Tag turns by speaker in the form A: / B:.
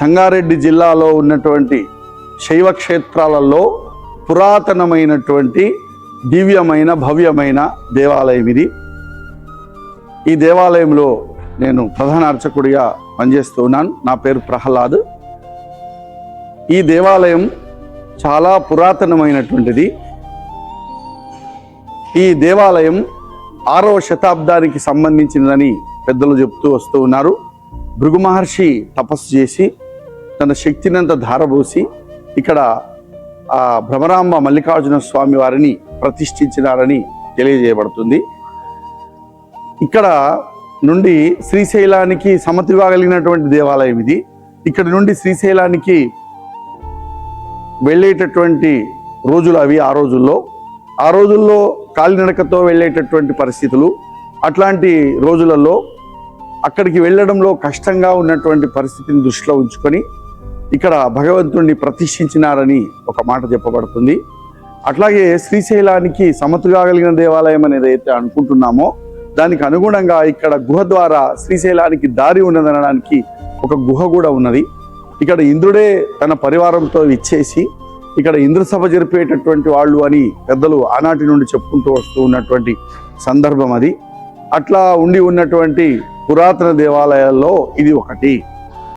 A: సంగారెడ్డి జిల్లాలో ఉన్నటువంటి శైవ క్షేత్రాలలో పురాతనమైనటువంటి దివ్యమైన భవ్యమైన దేవాలయం ఇది. ఈ దేవాలయంలో నేను ప్రధాన అర్చకుడిగా పనిచేస్తూ ఉన్నాను. నా పేరు ప్రహ్లాద్. ఈ దేవాలయం చాలా పురాతనమైనటువంటిది. ఈ దేవాలయం ఆరవ శతాబ్దానికి సంబంధించినదని పెద్దలు చెప్తూ వస్తూ ఉన్నారు. భృగు మహర్షి తపస్సు చేసి తన శక్తినంత ధారబోసి ఇక్కడ ఆ భ్రమరాంబ మల్లికార్జున స్వామి వారిని ప్రతిష్ఠించినారని తెలియజేయబడుతుంది. ఇక్కడ నుండి శ్రీశైలానికి సమతిగా కలిగినటువంటి దేవాలయం ఇది. ఇక్కడ నుండి శ్రీశైలానికి వెళ్ళేటటువంటి రోజులు అవి ఆ రోజుల్లో. ఆ రోజుల్లో కాలినడకతో వెళ్ళేటటువంటి పరిస్థితులు. అట్లాంటి రోజులలో అక్కడికి వెళ్ళడంలో కష్టంగా ఉన్నటువంటి పరిస్థితిని దృష్టిలో ఉంచుకొని ఇక్కడ భగవంతుణ్ణి ప్రతిష్ఠించినారని ఒక మాట చెప్పబడుతుంది. అట్లాగే శ్రీశైలానికి సమతుగాగలిగిన దేవాలయం అనేది అయితే అనుకుంటున్నామో దానికి అనుగుణంగా ఇక్కడ గుహ ద్వారా శ్రీశైలానికి దారి ఉన్నదనడానికి ఒక గుహ కూడా ఉన్నది. ఇక్కడ ఇంద్రుడే తన పరివారంతో ఇచ్చేసి ఇక్కడ ఇంద్రసభ జరిపేటటువంటి వాళ్ళు అని పెద్దలు ఆనాటి నుండి చెప్పుకుంటూ వస్తూ ఉన్నటువంటి సందర్భం అది. అట్లా ఉండి ఉన్నటువంటి పురాతన దేవాలయాల్లో ఇది ఒకటి.